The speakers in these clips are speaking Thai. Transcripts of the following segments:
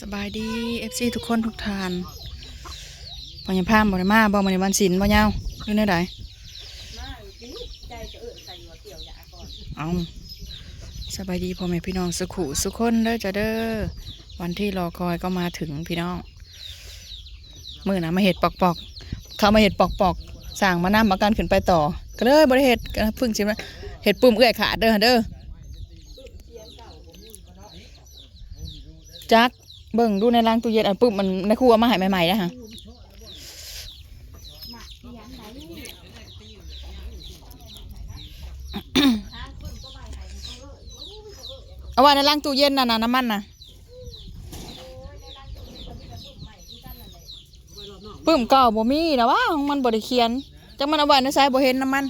สบายดีเอฟซีทุกคนทุกทานปัญญาพามบริมาบ่มาในวันศิลป์บ่ยาวหรือในใดเอาสบายดีพ่อแม่พี่น้องสุขุสุขคนเด้อจ้ะเด้อวันที่รอคอยก็มาถึงพี่น้องมื่อนะมาเห็ดปอกปอกๆเขามาเห็ดปอกปอกๆสั่งมานำมาการขึ้นไปต่อ ก็เลยบริเห็ดก็เพึ่งชิมนะเห็ดปุ่มเอื้อยขาเด้อเด้อจัก เบิ่งดูในร้านตู้เย็นอันปุ๊บมันในครัวมาใหายใหม่ๆแล้วฮะเอาไว้ในร้านตู้เย็นน่ะนะน้ำมันน่ะปึ้มเก่าบ่มีนะว่าของมันบ่ได้เขียนจังมันเอาไว้ในสายบ่เห็นน้ำมัน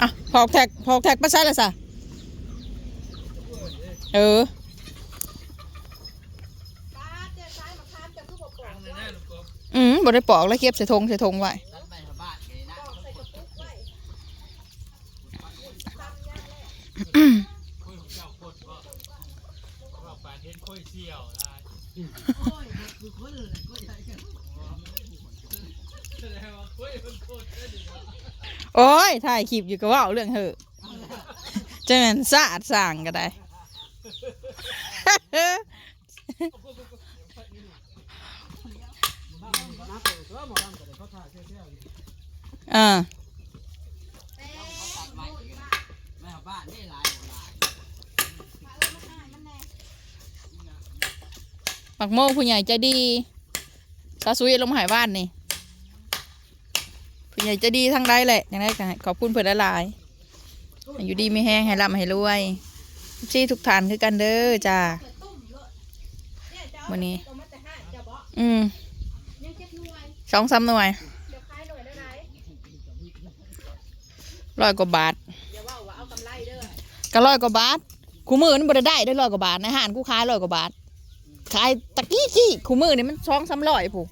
อะพอกแท็กพอกแท็กไปใช่เลยสะเอออืมบ่ได้ปอกแล้วเก็บใส่ธงใส่ธงไว้ โอ้ยถ่ายคลิปอยู่ก็เว่าเรื่องเหอะจะแม่นสะอาดสั่งก็ได้อ่าักโมผู้ใหญ่ใจดีตาซุยลงมาหายบ้านนี่ผู้ใหญ่ใจดีทั้งได้แหละย่างไรก็ให้ขอบคุณเพื่อนหลายๆอยู่ดีไม่แห้งให้ร่ำให้รวยซี่ทุกฐานคือกันเด้อจ้าวันนี้ อืมสองสามหน่วยร้อยกว่าบาทก็ร้อยกว่าบาทคูมือนี่บ่ได้ได้ได้ร้อยกว่าบาทในห้านกูขายร้อยกว่าบาท ขายตะกี้กี้คูมือนี่มันสองสามร้อยผู้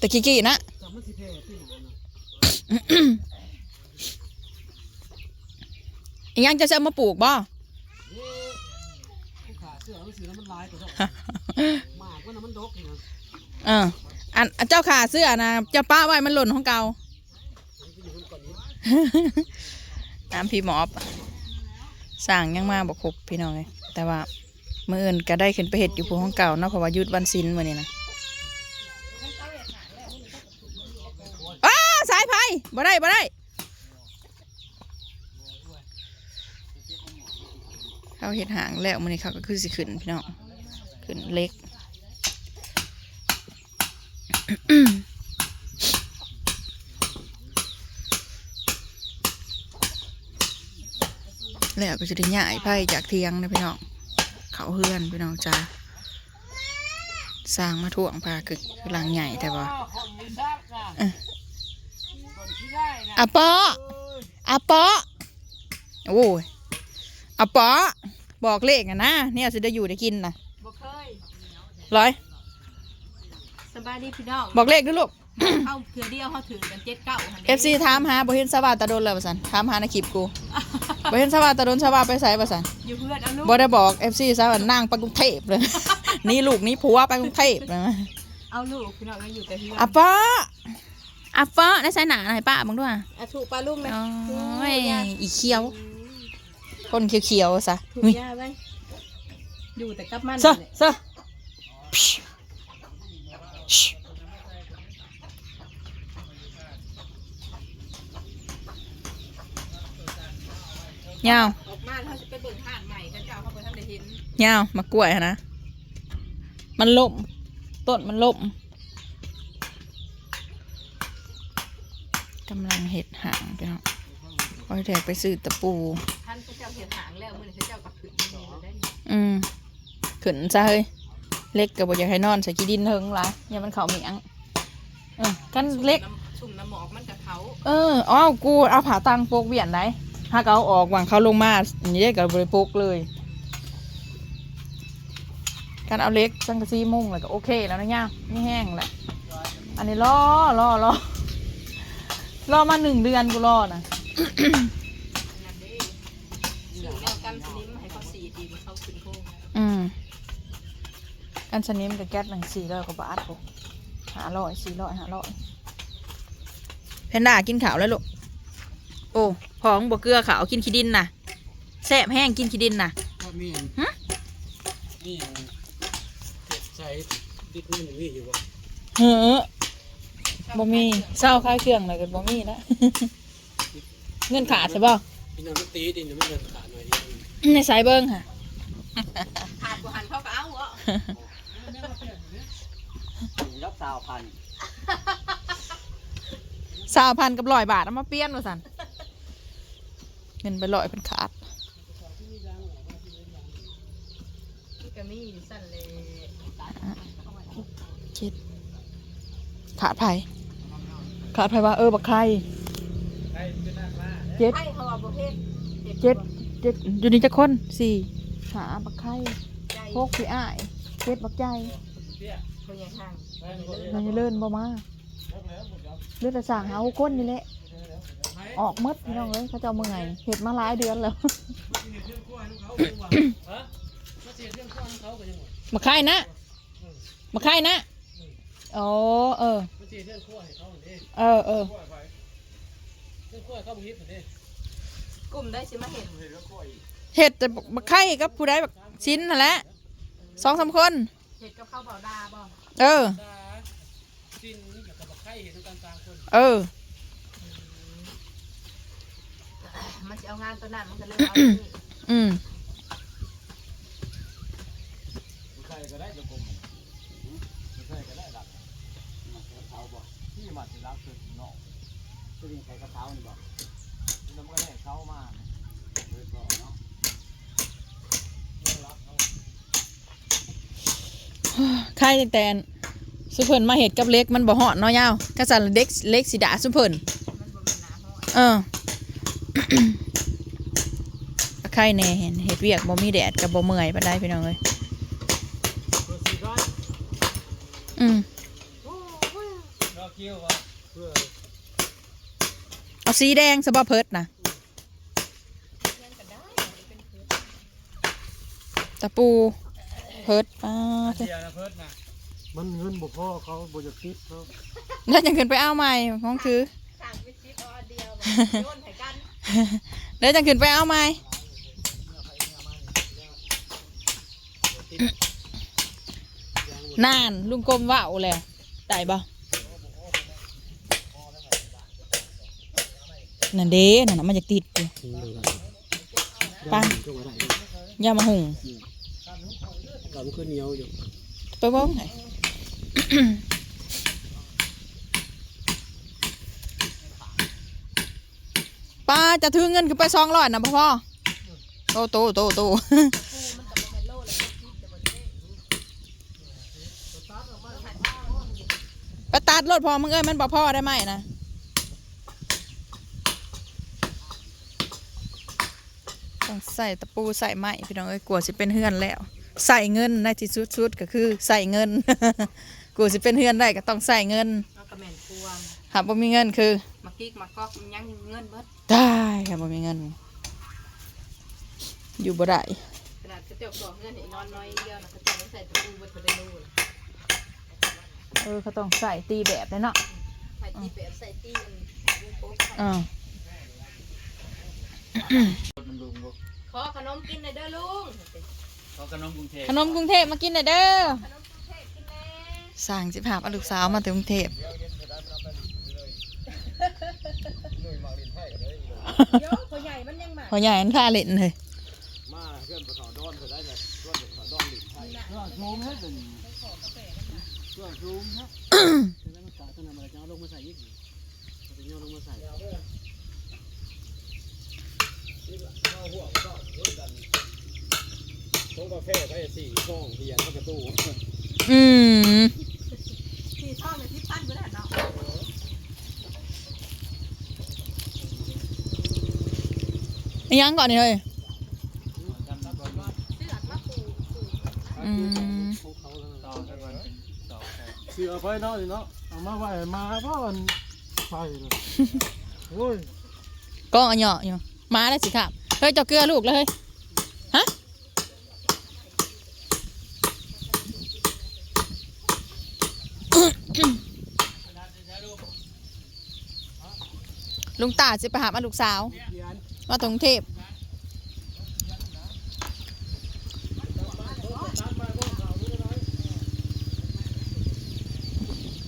ตะกี้กี้นะอีหยังจะจะเอามาปลูกบ่ขาเสื้อมันสีแล้วมันลายตัวเท่าหมากมันน่ะมันดกอยู่นะเอออันอันเจ้าขาเสื้อนะเจ้าป้าไว้มันหล่นของเก่าตามพี่หมอบ สั่งยังมาบอกครบพี่น้องเลยแต่ว่าเมื่ออื่นก็ได้ขึ้นไปเห็ดอยู่ภูห้องเก่าเนาะเพราะว่ายุดวันศิลป์วันนี้นะอ้าสายไฟบ่ได้บ่ได้เขาเห็ดหางแล้วมันนี้เขาก็คือสิขึ้นพี่น้องขึ้นเล็ก แล้วก็จะได้ย้ายไผ่จากเทียงนะพี่น้องเขาเฮือนพี่น้องจ้าสร้างมาถ่วงพาคือคือหลังใหญ่แต่ว่าของมีซากนะเออคนที่ได้นะอะปออะปอโอ้ยอะปอบอกเลขอะนะเนี่ยจะได้อยู่ได้กินนะบ่เคยร้อยสบายดีพี่น้องบอกเลขด้วยลูก เอาเถื่อเดียวเขาถือกันเจ็ดเก้าหันเอฟซีถามหาบ่เห็นสวัสดิ์ตาโดนเลยประสันถามหาในคลิปกูบ่เห็นสวัสดิ์ตาโดนสวัสดิ์ไปใส่ประสันอยู่เพื่อนเอาลูกบ่ได้บอกเอฟซีสวัสดิ์นั่งไปกรุงเทพเลยนี่ลูกนี่ผัวไปกรุงเทพเลยเอาลูกพี่น้องก็อยู่แต่เพื่อนอะป้าอะป้าได้ใส่หนาไหนป้ามึงด้วยอะถูกปลาลูกไหมโอ้ยถูกยาอีเขียวคนเขียวๆซะถูกเฮ้ยยาไว้อยู่แต่กับมันซะนี่แหละซะ ยาวออกมาเขาจะไปเบิกห้านใหม่กันเจ้าเขาไปทำได้เห็นยาวมากล้วยหั้นนะ มันล่มต้นมันล่มกำลังเห็ดหางไปเนาะคอยแทกไปซื้อตะปู ท่านพระเจ้าเห็นหางแล้วมือนี้พระเจ้ากับขึ้นมือได้นี่อืมขึ้นซะเฮ้ย เล็กกับบ่อยากให้นอนใส่กีดินเทิงละอย่ามันเขาเหมียงเออกันเล็ก ชุ่มน้ำหมอกมันกับเขา เอออ้าวกูเอาผาตังโปกเวียนไหน ถ้าเขาเอาออกวางเขาลงมาอย่างนี้ได้กับบริโปกเลย การเอาเล็กสังกะซีมุ่งเลยก็โอเคแล้วนะย่าไม่แห้งแหละอันนี้รอรอรอรอมาหนึ่งเดือนกูรอนะนั่นเด้สิ่งแนวกันสนิมให้เขาสีดีมันเขาขึ้นโค้งอืมกันสนิมกับแก๊สหนังสี่ร้อยกว่าบาทกูหาร้อยสี่ร้อยหาร้อยเพนด้ากินขาวแล้วลูกโอ้ พองบวเกลือขาวกินขี้ดินน่ะแซ่บแห้งกินขี้ดินน่ะก็มีอันฮะมีอันเก็บใส่ติดนี่มันมีอยู่บ่เฮ้อบ่มีเศร้าคลายเครื่องเลยกันบ่มีนะ เงินขาดใช่ป่ะพี่น้องมันตีดินมันเดินขาดหน่อยเดียวในสายเบิ้งค่ะ ขาดกูหันเขาก็เอาเหรอรับสาวพัน สาวพันกับร้อยบาทเอามาเปลี่ยนมาสัน เงินไปร้อยเป็นขาดก็มีสั่นเลยคิดขาดไผ่ขาดไผ่ว่า เออบักใครเจ็ดให้เขาเอาประเภทเจ็ดเจ็ดอยู่นี่จะคนสี่หาบักไข่ใจพกพี่อ้ายเจ็ดบักใจเขาอย่างห่างมันจะเลื่อนบ่มาเลื่อนแต่สั่งหาหกคนนี่แหละ ออกหมดพี่น้องเอ้ยเขาจะเอามื่อไงเห็ดมาหลายเดือนแล้วมาไข่นะมาไข่นะอ๋อเออมันสิเรื่องขั้วให้เขาเด้เออเออขั้วไปเรื่องขั้วเขาบ่ฮิตเด้กลุ่มได้สิมาเห็นเห็นแล้วขั้วอีกเห็ดแต่บักไข่กับผู้ใดบักชิ้นนั่นแหละสองสามคนเห็ดกับข้าวเผาดาบ่เออตาจินแล้วก็บักไข่เห็นกันต่างคนเออ มันจะเอางานตัวนั้นมันก็เลยเอาอันนี้อืมบักไข่ก็ได้จะกลมบักไข่ก็ได้หลักเขาบ่ที่มาสิรักคือเนาะจะมีใครกระเท้านี่บ่น้ำก็ได้เขามาเลยก็เนาะไข่แต่แต่ สุเพิ่นมาเห็ดกับเล็กมันบ่เหอดเนาะยาวกระสันเด็กเล็กสิดาสุเพิ่นมันบ่เป็นหนาห้อยเออ ไข่แน่เห็นเห็ดเวียกบ่มีแดดกับบ่เมื่อยปานใดพี่น้องเอ้ยตัวสีก้อนอืมรอเกี่ยวบ่เพื่อเอาสีแดงซะบ่เพิดนะเล่นก็ได้เป็นเพื่อนตะปูเพิดป้าเถเสีอะยนะเพิ่นน่ะมันเงินบ่พอเขาบ่จะคิดเขาแล้วยังขึ้นไปเอาใหม่ห้องคือสั่งไปซิปเอาอันเดียวแบบโยนให้กันแล้วยังขึ้นไปเอาใหม่ นานลุงกลมว่าวแล้วได้บ่นั่นเด้นั่นน่ะมันจะติดอยู่ปังก็ว่าได้อย่ามาหุงเรามันคือเหนียวอยู่ไปเบ้างไหนป้าจะถือเงินคือไปซองร้อยนะพ่อโตโตโตโต ไป ตัดรถพอมึงเอ้ยมันบ่พ่อได้ไหมนะต้องใส่ตะปูใส่ไม้พี่น้องเอ้ยกลัวสิเป็นเฮือนแล้ว ใส่เงินในที่สุดสุดก็คือใส่เงินกลัวสิเป็นเฮือนได้ก็ต้องใส่เงินเอากระแมนพวงหากบ่มีเงินคือมากิ๊กมากอกมันยังเงินเบิดได้ค่ะบ่มีเงิน อยู่บ่ได้ขนาดกระเจียวก่อเงินให้นอนน้อยเดียวนะกระเจียวไม่ใส่ตะปูเบิดไปได้นู่น เออเขาต้องใส่ตีแบบเลยเนาะใส่ตีแบบใส่ตีมันวงโป๊กเออมันลุงบ่ขอขนมกินหน่อยเด้อลุงเขาขนมกรุงเทพขนมกรุงเทพมากินหน่อยเด้อขนมกรุงเทพกินแน่สั่งสิพาเอาลูกสาวมาถึงกรุงเทพเดี๋ยวตัวใหญ่มันยังหมาพอใหญ่อันพาเล่นเลยมาเพื่อนไปขอดอนก็ได้เลยดอนไปขอดอนดิใช่เครื่องชูงฮะเป็น เครื่องชูงฮะแล้วมันกาตัวนั้นมันจะเอาลงมาใส่อีกจะเอาลงมาใส่ต้องกาแฟไปสี่ช่องเทียนก็กระตู้อืมสี่ท่อนเลยที่ปั้นไปแล้เนาะอิหยังก่อนนี่เลยอืม เสือไปเนาะนี่เนาะเอามาไว้มาเพราะมันไฟเลยโอ้ยก็อันเหยาะอยู่มาได้สิครับเฮ้ยเจ้าเกลือลูกเลยฮะลุงตาสิไปหามาลูกสาวมาตรงเทพ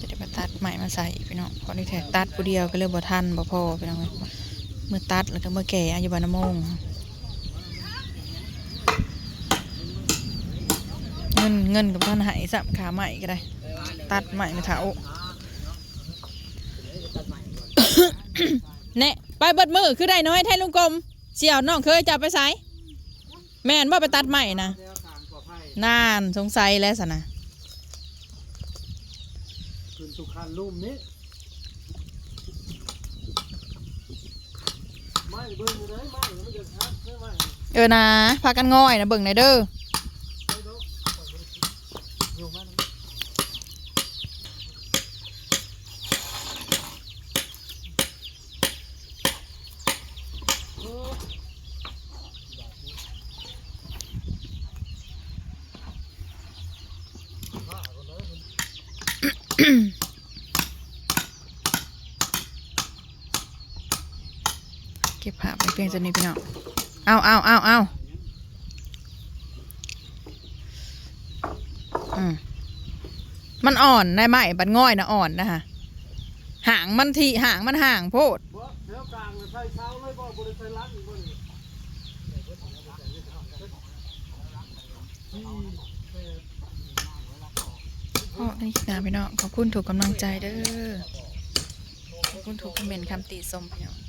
จะได้มาตัดใหม่มาใส่พี่ น้องเพราะนี่แท็กตัดผู้เดียวก็เลยบ่ทันบ่พอพี่น้องเมื่อตัดแล้วก็เมื่อแก่อายุบานมงเงินเงินกับท่านหายสับขาใหม่ก็ได้ ตัดใหม่ม่เท้าเน่ไปเบิดมือคือได้น้อยแท้ลุงกลมเสี่ยวน้องเคยจับไปไสแม่นว่าไปตัดใหม่นะนานานสงสัยแล้วสนะคืนสุขันลุ่มนี้ไม่ เบิ่งอยู่ไหนไม่มันจะชัดใช่ไหมเออนะพากันง่อยนะเบิ่งในอยเด้ออยู่มัน เก็บผ้าไปเพียงจะนี้พี่น้องเอาเอาเอาเอาอืมมันอ่อนได้ไหมบัดง่อยนะอ่อนนะฮะหางมันทีหางมันห่างโพดบ่แถวกลางเลยใส่เช้าเลยบ่บริใส่รักอีกบ่นี่อ๋อนี่นะพี่น้องขอบคุณถูกกำลังใจเด้อขอบคุณถูกคอมเมนต์คำติชมพี่น้อง